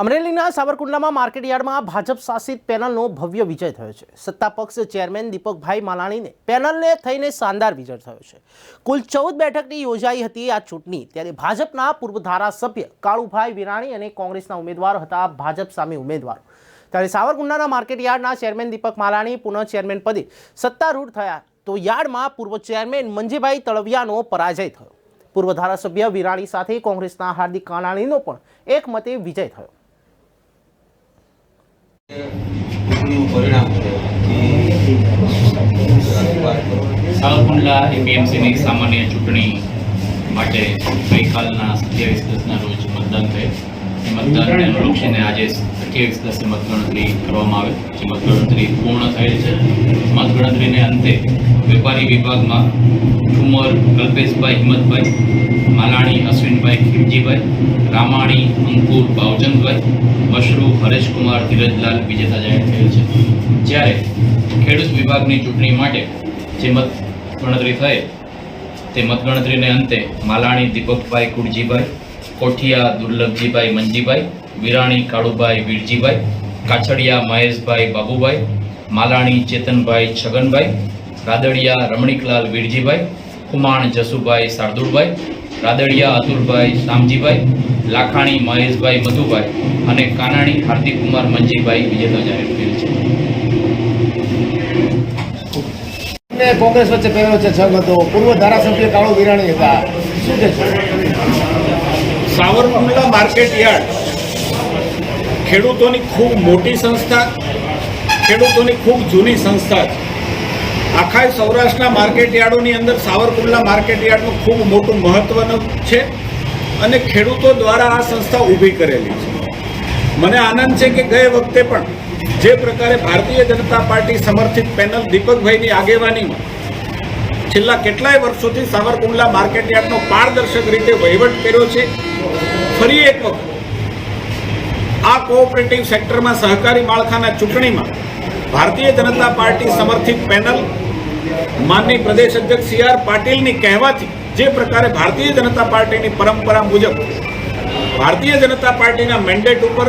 અમરેલીના સાવરકુંડલામાં માર્કેટયાર્ડમાં ભાજપ શાસિત પેનલનો ભવ્ય વિજય થયો છે. સત્તા પક્ષ ચેરમેન દીપકભાઈ માલાણીને પેનલને થઈને શાનદાર વિજય થયો છે. કુલ ચૌદ બેઠકની યોજાઈ હતી આ ચૂંટણી. ત્યારે ભાજપના પૂર્વ ધારાસભ્ય કાળુભાઈ વિરાણી અને કોંગ્રેસના ઉમેદવાર હતા ભાજપ સામે ઉમેદવારો. ત્યારે સાવરકુંડલાના માર્કેટયાર્ડના ચેરમેન દીપક માલાણી, પુનઃ ચેરમેન પદે સત્તારૂઢ થયા. તો યાર્ડમાં પૂર્વ ચેરમેન મંજીભાઈ તળવિયાનો પરાજય થયો. પૂર્વ ધારાસભ્ય વિરાણી સાથે કોંગ્રેસના હાર્દિક કાનાણીનો પણ એક મતે વિજય થયો ચૂંટણીનું પરિણામ છે એ સાવરકુંડલા એપીએમસીની સામાન્ય ચૂંટણી માટે ગઈકાલના સત્યાવીસ દસના રોજ મતદાન થયેલ એ મતદાનને અનુલક્ષીને આજે અઠ્યાવીસ દસે મતગણતરી કરવામાં આવે જે મતગણતરી પૂર્ણ થયેલ છે. મતગણતરીને અંતે વેપારી વિભાગમાં ઠુમર, કલ્પેશભાઈ, હિંમતભાઈ, માલાણી, અશ્વિનભાઈ ખીમજીભાઈ રામાણી, અંકુર ભાવચંદભાઈ મશરૂ, હરેશકુમાર, ધીરજલાલ, વિજેતા જાહેર થયેલ છે. જ્યારે ખેડૂત વિભાગની ચૂંટણી માટે જે મત ગણતરી થઈ તે મતગણતરીને અંતે માલાણી, દીપકભાઈ કુરજીભાઈ કોઠિયા, દુર્લભજીભાઈ, મંજીભાઈ, વિરાણી, કાળુભાઈ, વીરજીભાઈ, કાછડિયા, મહેશભાઈ, બાબુભાઈ, માલાણી, ચેતનભાઈ, છગનભાઈ, રાદડિયા, રમણીકલાલ, વીરજીભાઈ કુમાણ જસુભાઈ, શાર્દુલભાઈ, રાદડિયા, અતુલભાઈ, શામજીભાઈ, લાખાણી, મહેશભાઈ, મધુભાઈ અને કાનાણી, હાર્દિકકુમાર, મંજીભાઈ વિજેતા જાહેર થયેલ છે. કોંગ્રેસ વચ્ચે પહેલો છે છ હતો પૂર્વ ધારાસભ્ય કાળુ વિરાણી હતા. શું છે? સાવરકુંડલા માર્કેટ યાર્ડ ખેડૂતોની ખૂબ મોટી સંસ્થા, ખેડૂતોની ખૂબ જૂની સંસ્થા છે. આખા સૌરાષ્ટ્રના માર્કેટ યાર્ડોની અંદર સાવરકુંડલા માર્કેટ યાર્ડનું ખૂબ મોટું મહત્વનું છે અને ખેડૂતો દ્વારા આ સંસ્થા ઊભી કરેલી છે. મને આનંદ છે કે ગયે વખતે પણ જે પ્રકારે ભારતીય જનતા પાર્ટી સમર્થિત પેનલ દીપકભાઈની આગેવાનીમાં છેલ્લા કેટલાય વર્ષોથી સાવરકુંડલા માર્કેટ યાર્ડનો પારદર્શક રીતે વહીવટ કર્યો છે. ફરી એક વખત. આ કોઓપરેટિવ સેક્ટરમાં સહકારી માળખાના ચૂંટણીમાં ભારતીય જનતા પાર્ટી સમર્થિત પેનલ માનની પ્રદેશ અધ્યક્ષ સી આર પાટીલની કહેવાથી જે પ્રકારે ભારતીય જનતા પાર્ટીની પરંપરા મુજબ ભારતીય જનતા પાર્ટીના મેન્ડેટ ઉપર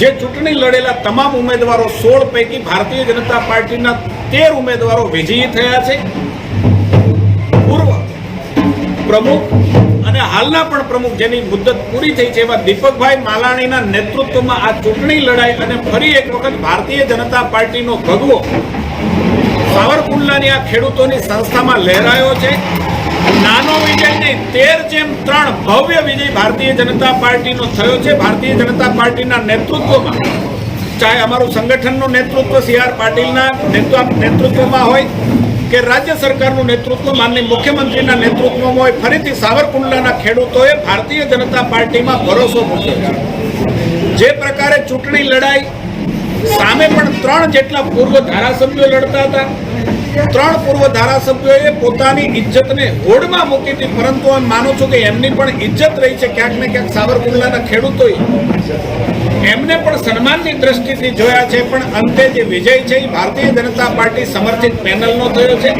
જે ચૂંટણી લડેલા તમામ ઉમેદવારો સોળ પૈકી ભારતીય જનતા પાર્ટીના તેર ઉમેદવારો વિજયી થયા છે. પૂર્વ પ્રમુખ અને હાલના પણ પ્રમુખ જેની મુદ્દત પૂરી થઈ છે એવા દીપકભાઈ માલાણીના નેતૃત્વમાં આ ચૂંટણી લડાઈ અને ફરી એક વખત ભારતીય જનતા પાર્ટીનો ભગવો સાવરકુંડલાની આ ખેડૂતોની સંસ્થામાં લહેરાયો છે. નાનો વિજય નહીં તેર જેમ ત્રણ ભવ્ય વિજય ભારતીય જનતા પાર્ટીનો થયો છે. ભારતીય જનતા પાર્ટીના નેતૃત્વમાં, ચાહે અમારું સંગઠનનું નેતૃત્વ સી આર પાટીલના નેતૃત્વ નેતૃત્વમાં હોય કે રાજ્ય સરકારનું નેતૃત્વ માનની મુખ્યમંત્રીના નેતૃત્વમાં હોય, ફરીથી સાવરકુંડલાના ખેડૂતોએ ભારતીય જનતા પાર્ટીમાં ભરોસો મૂક્યો છે જે પ્રકારે ચૂંટણી લડાઈ, સામે પણ ત્રણ જેટલા પૂર્વ ધારાસભ્યો લડતા હતા. ત્રણ પૂર્વ ધારાસભ્યોએ પોતાની ઇજ્જતને હોડમાં મૂકી હતી, પરંતુ હું માનું છું કે એમની પણ ઇજ્જત રહી છે. ક્યાંક ને ક્યાંક સાવરકુંડલાના ખેડૂતોએ. એમને પણ સન્માનની દ્રષ્ટિથી જોયા છે, પણ અંતે જે વિજય છે એ ભારતીય જનતા પાર્ટી સમર્થિત પેનલનો થયો છે.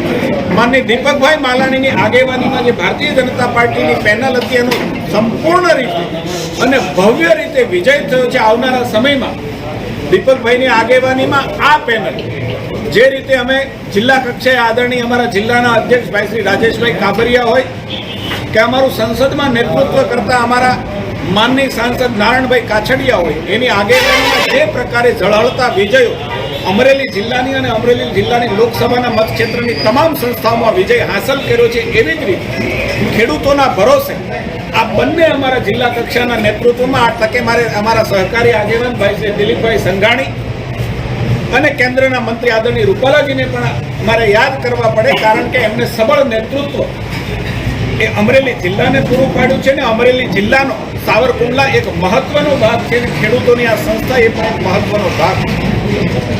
માનની દીપકભાઈ માલાણીની આગેવાનીમાં જે ભારતીય જનતા પાર્ટીની પેનલ હતી, એનો સંપૂર્ણ રીતે અને ભવ્ય રીતે વિજય થયો છે આવનારા સમયમાં. દીપકભાઈની આગેવાનીમાં આ પેનલ. જે રીતે અમે જિલ્લા કક્ષાએ આદરણીય અમારા જિલ્લાના અધ્યક્ષ ભાઈ શ્રી રાજેશભાઈ કાબરિયા હોય, કે અમારું સંસદમાં નેતૃત્વ કરતા અમારા માનની સાંસદ નારાયણભાઈ કાછડિયા હોય, એની આગેવાનીમાં જે પ્રકારે ઝળહળતા વિજયો અમરેલી જિલ્લાની અને અમરેલી જિલ્લાની લોકસભાના મતક્ષેત્રની તમામ સંસ્થાઓમાં વિજય હાંસલ કર્યો છે, એવી જ રીતે ખેડૂતોના ભરોસે આ બંને અમારા જિલ્લા કક્ષાના નેતૃત્વમાં આ તકે મારે અમારા સહકારી આગેવાનભાઈ શ્રી દિલીપભાઈ સંઘાણી અને કેન્દ્રના મંત્રી આદરણીય રૂપાલાજીને પણ મારે યાદ કરવા પડે, કારણ કે એમને સબળ નેતૃત્વ એ અમરેલી જિલ્લાને પૂરું પાડ્યું છે ને અમરેલી જિલ્લાનો સાવરકુંડલા એક મહત્વનો ભાગ છે અને ખેડૂતોની આ સંસ્થા એ પણ એક મહત્વનો ભાગ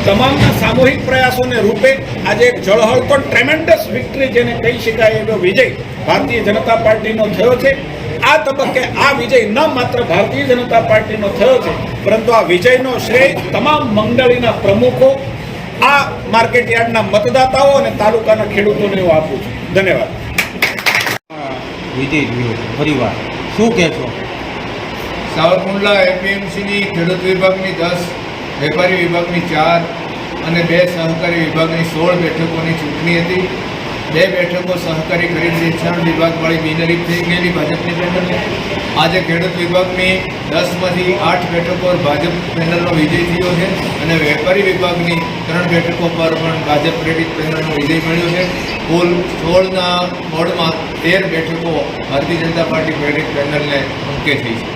તમામના સામૂહિક પ્રયાસોને રૂપે આજે એક જળહળતો ટ્રેમેન્ડસ વિક્ટરી જેને કહી શકાય એવો વિજય ભારતીય જનતા પાર્ટીનો થયો છે. આ તબક્કે આ વિજય ન માત્ર ભારતીય જનતા પાર્ટીનો થયો છે, પરંતુ આ વિજયનો શ્રેય તમામ મંડળીના પ્રમુખો, આ માર્કેટ યાર્ડના મતદાતાઓ અને તાલુકાના ખેડૂતોને હું આપું છું. ધન્યવાદ. વિજય થયો ફરીવાર શું કહેશો? સાવરકુંડલા એપીએમસીની ખેડૂત વિભાગની દસ, વેપારી વિભાગની ચાર અને બે સહકારી વિભાગની સોળ બેઠકોની ચૂંટણી હતી. બે બેઠકો સહકારી ખરીદ વેચાણ વિભાગવાળી બિનહરીફ થઈ ગયેલી ભાજપની પેનલને આજે ખેડૂત વિભાગની દસમાંથી આઠ બેઠકો પર ભાજપ પેનલનો વિજય થયો છે અને વેપારી વિભાગની ત્રણ બેઠકો પર પણ ભાજપ પ્રેરિત પેનલનો વિજય મળ્યો છે. કુલ સોળના મોડમાં તેર બેઠકો ભારતીય જનતા પાર્ટી પ્રેરિત પેનલને અંકે થઈ છે.